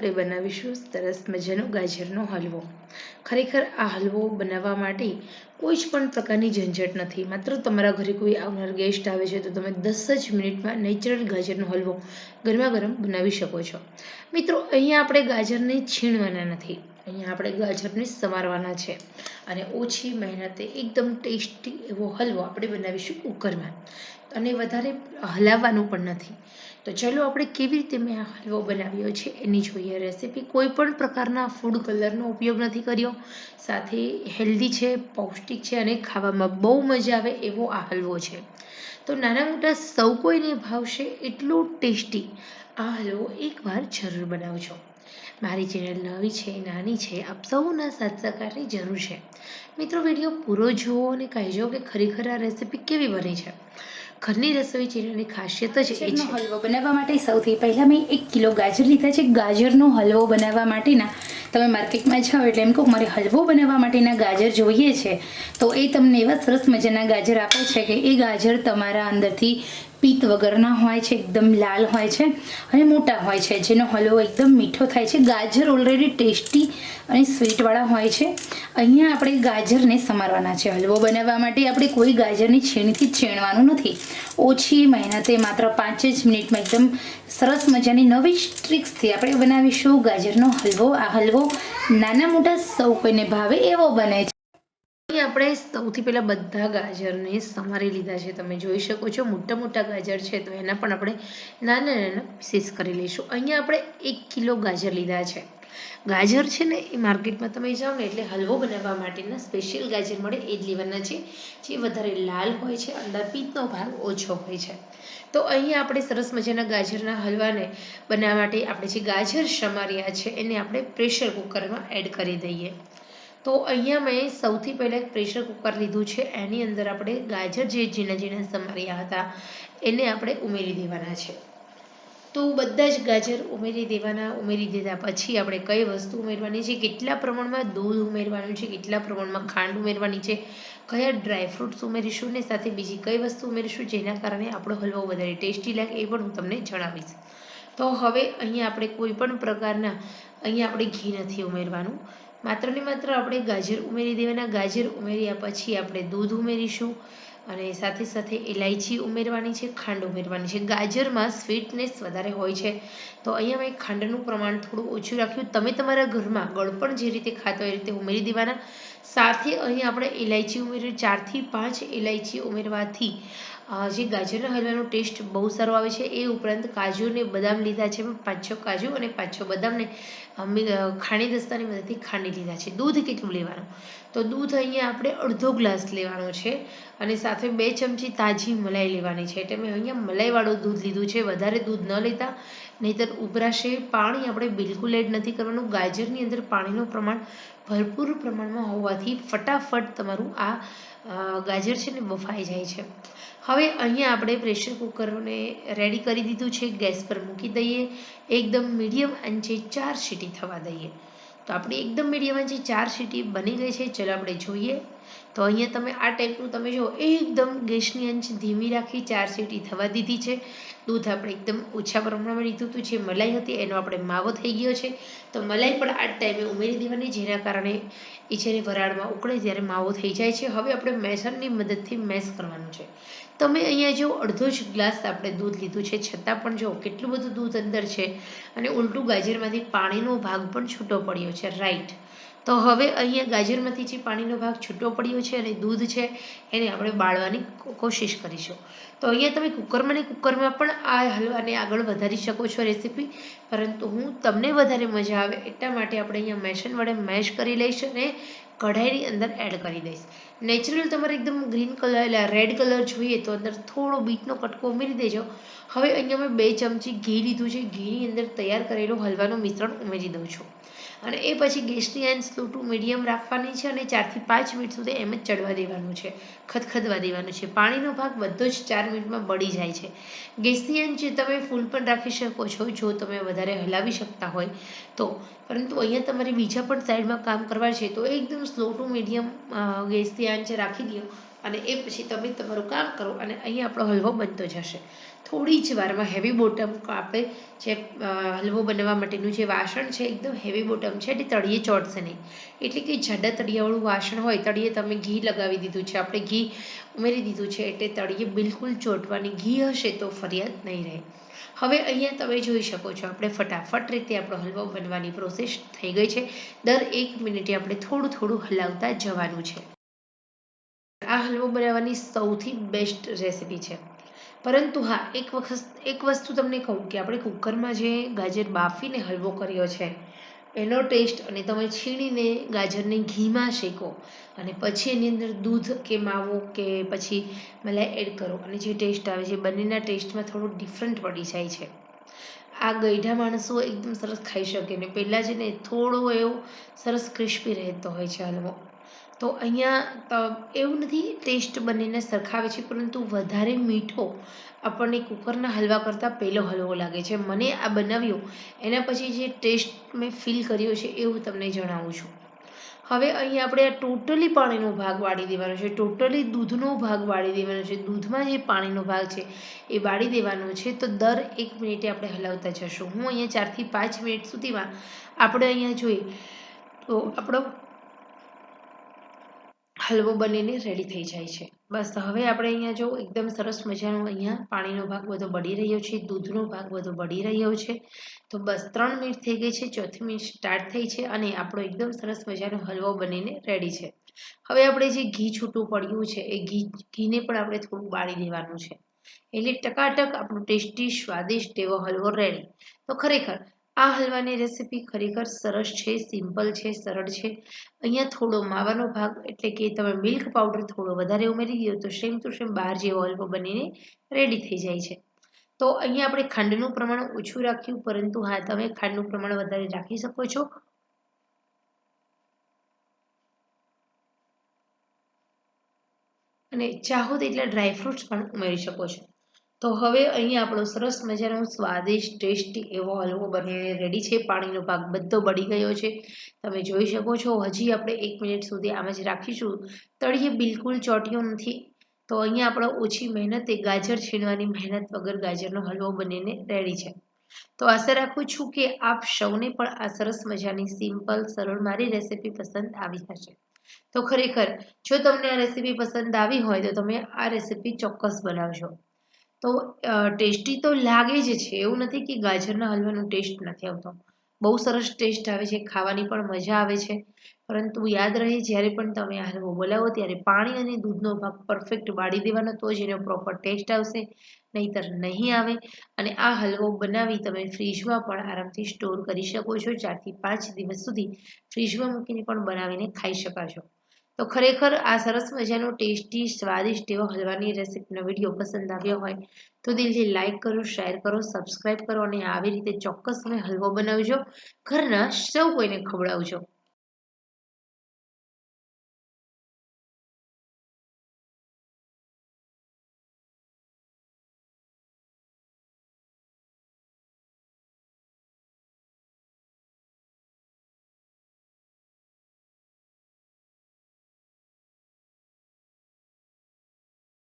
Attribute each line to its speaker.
Speaker 1: આપણે બનાવીશું સરસ મજાનો ગાજરનો હલવો. ખરેખર આ હલવો બનાવવા માટે કોઈ જ પણ પ્રકારની ઝંઝટ નથી. માત્ર તમારા ઘરે કોઈ આવનાર ગેસ્ટ આવે છે તો તમે દસ જ મિનિટમાં નેચરલ ગાજરનો હલવો ગરમા ગરમ બનાવી શકો છો. મિત્રો, અહીંયા આપણે ગાજરને છીણવાના નથી. અહીંયા આપણે ગાજરને સમારવાના છે. અને ઓછી મહેનતે એકદમ ટેસ્ટી એવો હલવો આપણે બનાવીશું કુકરમાં. અને વધારે હલાવવાનું પણ નથી. તો ચલો આપણે કેવી રીતે મેં આ હલવો બનાવ્યો છે એની જોઈએ રેસીપી કોઈ પણ પ્રકારના ફૂડ કલરનો ઉપયોગ નથી કર્યો. સાથે હેલ્ધી છે, પૌષ્ટિક છે અને ખાવામાં બહુ મજા આવે એવો આ હલવો છે. તો નાના મોટા સૌ કોઈને ભાવશે એટલું ટેસ્ટી. આ હલવો એકવાર જરૂર બનાવજો. મારી ચેનલ નવી છે, નાની છે, આપ સૌના સાથ સહકારની જરૂર છે. મિત્રો, વીડિયો પૂરો જુઓ અને કહેજો કે ખરેખર આ રેસીપી કેવી બની છે. ઘરની રસોઈ ચીજોની ખાસિયત જ એ છે.
Speaker 2: હલવો બનાવવા માટે સૌથી પહેલાં મેં એક કિલો ગાજર લીધા છે. ગાજરનો હલવો બનાવવા માટેના તમે માર્કેટમાં જાઓ એટલે એમ કહો મારે હલવો બનાવવા માટેના ગાજર જોઈએ છે. તો એ તમને એવા સરસ મજાના ગાજર આપે છે કે એ ગાજર તમારા અંદરથી પિત્ત વગરના હોય છે, એકદમ લાલ હોય છે અને મોટા હોય છે, જેનો હલવો એકદમ મીઠો થાય છે. ગાજર ઓલરેડી ટેસ્ટી અને સ્વીટવાળા હોય છે. અહીંયા આપણે ગાજરને સમારવાના છે. હલવો બનાવવા માટે આપણે કોઈ ગાજરની છીણથી છીણવાનું નથી. ઓછી મહેનતે માત્ર પાંચ જ મિનિટમાં એકદમ સરસ મજાની નવી ટ્રિક્સથી આપણે બનાવીશું ગાજરનો હલવો. આ હલવો નાના મોટા સૌ કોઈને ભાવે એવો બને છે.
Speaker 1: અહીં આપણે સૌથી પહેલાં બધા ગાજરને સમારી લીધા છે. તમે જોઈ શકો છો મોટા મોટા ગાજર છે, તો એના પણ આપણે નાના નાના પીસીસ કરી લઈશું. અહીંયા આપણે એક કિલો ગાજર લીધા છે. ગાજર છે ને એ માર્કેટમાં તમે જાઓ ને એટલે હલવો બનાવવા માટેના સ્પેશિયલ ગાજર મળે એ જ લેવાના છે. જે વધારે લાલ હોય છે અંદર પિત્તનો ભાગ ઓછો હોય છે. તો અહીંયા આપણે સરસ મજાના ગાજરના હલવાને બનાવવા માટે આપણે જે ગાજર સમાર્યા છે, એને આપણે પ્રેશર કુકરમાં એડ કરી દઈએ. તો અહીંયા મેં સૌથી પહેલાં એક પ્રેશર કુકર લીધું છે. એની અંદર આપણે ગાજર જે ઝીણા ઝીણા સમાર્યા હતા, એને આપણે ઉમેરી દેવાના છે. તો બધા જ ગાજર ઉમેરી દેવાના, ઉમેરી દીધા પછી આપણે કઈ વસ્તુ ઉમેરવાની છે? કેટલા પ્રમાણમાં દૂધ ઉમેરવાનું છે? કેટલા પ્રમાણમાં ખાંડ ઉમેરવાની છે? કયા ડ્રાયફ્રૂટ્સ ઉમેરીશું? ને સાથે બીજી કઈ વસ્તુ ઉમેરીશું? જેના કારણે આપણો હલવો વધારે ટેસ્ટી લાગે એ પણ હું તમને જણાવીશ. તો હવે અહીંયા આપણે કોઈ પણ પ્રકારના, અહીંયા આપણે ઘી નથી ઉમેરવાનું. માત્ર ને માત્ર આપણે ગાજર ઉમેરી દેવાના. ગાજર ઉમેર્યા પછી આપણે દૂધ ઉમેરીશું અને સાથે સાથે ઇલાયચી ઉમેરવાની છે, ખાંડ ઉમેરવાની છે. ગાજરમાં સ્વીટનેસ વધારે હોય છે. તો અહીંયા મેં ખાંડનું પ્રમાણ થોડું ઓછું રાખ્યું. તમે તમારા ઘરમાં ગળપણ જે રીતે ખાતા એ રીતે ઉમેરી દેવાના. સાથે અહીં આપણે ઇલાયચી ઉમેરી ચારથી પાંચ ઇલાયચી ઉમેરવાથી જે ગાજરના હલવાનો ટેસ્ટ બહુ સારો આવે છે, એ ઉપરાંત કાજુ અને બદામ લીધા છે પાંચ છ કાજુ અને પાંચ છ બદામને ખાણી દસ્તાની મદદથી ખાંડી લીધા છે. દૂધ કેટલું લેવાનું? તો દૂધ અહીંયા આપણે અડધો ગ્લાસ લેવાનો છે અને સાથે બે ચમચી તાજી મલાઈ લેવાની છે. એટલે મેં અહીંયા મલાઈવાળું દૂધ લીધું છે. વધારે દૂધ ન લેતા, નહીંતર ઉભરાશે પાણી આપણે બિલકુલ એડ નથી કરવાનું. ગાજરની અંદર પાણીનું પ્રમાણ ભરપૂર પ્રમાણમાં હોવાથી ફટાફટ તમારું આ ગાજર છે ને બફાઈ જાય છે. હવે અહીંયા આપણે પ્રેશર કુકરને રેડી કરી દીધું છે, ગેસ પર મૂકી દઈએ. એકદમ મીડિયમ આંચે ચાર સીટી થવા દઈએ. તો આપણી એકદમ મીડિયમ આંચે ચાર સીટી બની ગઈ છે. ચલો આપણે જોઈએ. તો અહીંયા તમે આ ટાઈપનું તમે જો એકદમ ગેસની આંચ ધીમી રાખી ચાર સીટી થવા દીધી છે. દૂધ આપણે એકદમ ઓછા પ્રમાણમાં લીધું હતું, જે મલાઈ હતી એનો આપણે માવો થઈ ગયો છે. તો મલાઈ પણ આ ટાઈમે ઉમેરી દેવાની, જેના કારણે એ જ્યારે વરાળમાં ઉકળે ત્યારે માવો થઈ જાય છે. હવે આપણે મેસરની મદદથી મેસ કરવાનું છે. તમે અહીંયા જો અડધો જ ગ્લાસ આપણે દૂધ લીધું છે, છતાં પણ જો કેટલું બધું દૂધ અંદર છે અને ઉલટું ગાજરમાંથી પાણીનો ભાગ પણ છૂટો પડ્યો છે રાઈટ તો હવે અહીંયા ગાજરમાંથી જે પાણીનો ભાગ છૂટો પડ્યો છે અને દૂધ છે, એને આપણે બાળવાની કોશિશ કરીશું. તો અહીંયા તમે કુકરમાં ને કુકરમાં પણ આ હલવાને આગળ વધારી શકો છો રેસીપી, પરંતુ હું તમને વધારે મજા આવે એટલા માટે આપણે અહીંયા મેશન વડે મેશ કરી લઈશ અને કઢાઈની અંદર એડ કરી દઈશ. નેચરલ તમારે એકદમ ગ્રીન કલર એટલે રેડ કલર જોઈએ તો અંદર થોડો બીટનો કટકો ઉમેરી દેજો. હવે અહીંયા મેં બે ચમચી ઘી લીધું છે. ઘીની અંદર તૈયાર કરેલું હલવાનું મિશ્રણ ઉમેરી દઉં છું. અને એ પછી ગેસની આંચ સ્લો ટુ મીડિયમ રાખવાની છે અને ચારથી પાંચ મિનિટ સુધી એમ જ ચડવા દેવાનું છે. ખદખદવા દેવાનું છે. પાણીનો ભાગ બધો જ ચાર મિનિટમાં બળી જાય છે. ગેસની આંચ તમે ફૂલ પણ રાખી શકો છો, જો તમે વધારે હલાવી શકતા હોય તો. પરંતુ અહીંયા તમારે બીજા પણ સાઈડમાં કામ કરવા છે તો એકદમ સ્લો ટુ મીડિયમ ગેસની આંચ રાખી દો. અને એ પછી તમે તમારું કામ કરો અને અહીંયા આપણો હલવો બનતો જશે. થોડી જ વારમાં હેવી બોટમ આપણે જે હલવો બનાવવા માટેનું જે વાસણ છે, એકદમ હેવી બોટમ છે, એટલે તળિયે ચોંટશે નહીં. એટલે કે જાડા તળિયાવાળું વાસણ હોય, તળિયે તમે ઘી લગાવી દીધું છે, આપણે ઘી ઉમેરી દીધું છે, એટલે તળિયે બિલકુલ ચોંટવાની ઘી હશે તો ફરિયાદ નહીં રહે. હવે અહીંયા તમે જોઈ શકો છો, આપણે ફટાફટ રીતે આપણો હલવો બનવાની પ્રોસેસ થઈ ગઈ છે. દર એક મિનિટે આપણે થોડું થોડું હલાવતા જવાનું છે. આ હલવો બનાવવાની સૌથી બેસ્ટ રેસીપી છે. પરંતુ હા, એક વખત, એક વસ્તુ તમને કહું કે આપણે કુકરમાં જે ગાજર બાફીને હલવો કર્યો છે, એનો ટેસ્ટ અને તમે છીણીને ગાજરને ઘીમાં શેકો અને પછી એની અંદર દૂધ કે માવો કે પછી મલાઈ એડ કરો અને જે ટેસ્ટ આવે છે બંનેના ટેસ્ટમાં થોડો ડિફરન્ટ પડી જાય છે. આ ગઈઢા માણસો એકદમ સરસ ખાઈ શકે ને પહેલાં જ ને થોડો એવો સરસ ક્રિસ્પી રહેતો હોય છે હલવો. તો અહીંયા એવું નથી, ટેસ્ટ બંનેને સરખાવે છે, પરંતુ વધારે મીઠો આપણને કુકરના હલવા કરતાં પહેલો હલવો લાગે છે. મને આ બનાવ્યો, એના પછી જે ટેસ્ટ મેં ફીલ કર્યો છે, એવું તમને જણાવું છું. હવે અહીં આપણે આ ટોટલી પાણીનો ભાગ વાળી દેવાનો છે. ટોટલી દૂધનો ભાગ વાળી દેવાનો છે. દૂધમાં જે પાણીનો ભાગ છે, એ વાળી દેવાનો છે. તો દર એક મિનિટે આપણે હલાવતા જશું. હું અહીંયા ચારથી પાંચ મિનિટ સુધીમાં આપણે અહીંયા જોઈએ, તો આપણો હલવો બનીને રેડી થઈ જાય છે. બસ હવે આપણે અહીંયા જો એકદમ સરસ મજાનો અહીંયા પાણીનો ભાગ બધો બળી રહ્યો છે, દૂધનો ભાગ બધો બળી રહ્યો છે. તો બસ, ત્રણ મિનિટ થઈ ગઈ છે, ચોથી મિનિટ સ્ટાર્ટ થઈ છે અને આપણો એકદમ સરસ મજાનો હલવો બનીને રેડી છે. હવે આપણે જે ઘી છૂટું પડ્યું છે, એ ઘી, ઘીને પણ આપણે થોડું બાળી દેવાનું છે. એટલે ટકાટક આપણો ટેસ્ટી, સ્વાદિષ્ટ એવો હલવો રેડી તો ખરેખર આ હલવાની રેસીપી ખરેખર સરસ છે સિમ્પલ છે, સરળ છે. અહીંયા થોડો માવાનો ભાગ એટલે કે તમે મિલ્ક પાવડર થોડો વધારે ઉમેરી દો તો સેમ ટુ સેમ બહાર જેવો હલવો બનીને રેડી થઈ જાય છે. તો અહીંયા આપણે ખાંડનું પ્રમાણ ઓછું રાખ્યું, પરંતુ હા, તમે ખાંડનું પ્રમાણ વધારે રાખી શકો છો. અને ચાહો તેટલા ડ્રાયફ્રૂટ્સ પણ ઉમેરી શકો છો. તો હવે અહીંયા આપણો સરસ મજાનો સ્વાદિષ્ટ, ટેસ્ટી એવો હલવો બનીને રેડી છે. પાણીનો ભાગ બધો બળી ગયો છે. તમે જોઈ શકો છો, હજી આપણે એક મિનિટ સુધી આમ જ રાખીશું. તળિયે બિલકુલ ચોટ્યો નથી. તો અહીંયા આપણે ઓછી મહેનતે ગાજર છીણવાની મહેનત વગર ગાજરનો હલવો બનીને રેડી છે. તો આશા રાખું છું કે આપ સૌને પણ આ સરસ મજાની સિમ્પલ સરળ મારી રેસીપી પસંદ આવી હશે. તો ખરેખર, જો તમને આ રેસીપી પસંદ આવી હોય તો તમે આ રેસીપી ચોક્કસ બનાવજો. તો ટેસ્ટી તો લાગે જ છે. એવું નથી કે ગાજરના હલવાનો ટેસ્ટ નથી આવતો. બહુ સરસ ટેસ્ટ આવે છે. ખાવાની પણ મજા આવે છે. પરંતુ યાદ રહે, જ્યારે પણ તમે આ હલવો બોલાવો, ત્યારે પાણી અને દૂધનો ભાગ પરફેક્ટ બાળી દેવાનો, તો જ એનો પ્રોપર ટેસ્ટ આવશે. નહીતર નહીં આવે. અને આ હલવો બનાવી તમે ફ્રીજમાં પણ આરામથી સ્ટોર કરી શકો છો. ચારથી પાંચ દિવસ સુધી ફ્રીજમાં મૂકીને પણ બનાવીને ખાઈ શકાશો. તો ખરેખર આ સરસ મજાનો ટેસ્ટી, સ્વાદિષ્ટ એવો હલવાની રેસીપીનો વીડિયો પસંદ આવ્યો હોય તો દિલથી લાઇક કરો, શેર કરો સબસ્ક્રાઈબ કરો અને આવી રીતે ચોક્કસ તમે હલવો બનાવજો. ઘરના સૌ કોઈને ખવડાવજો.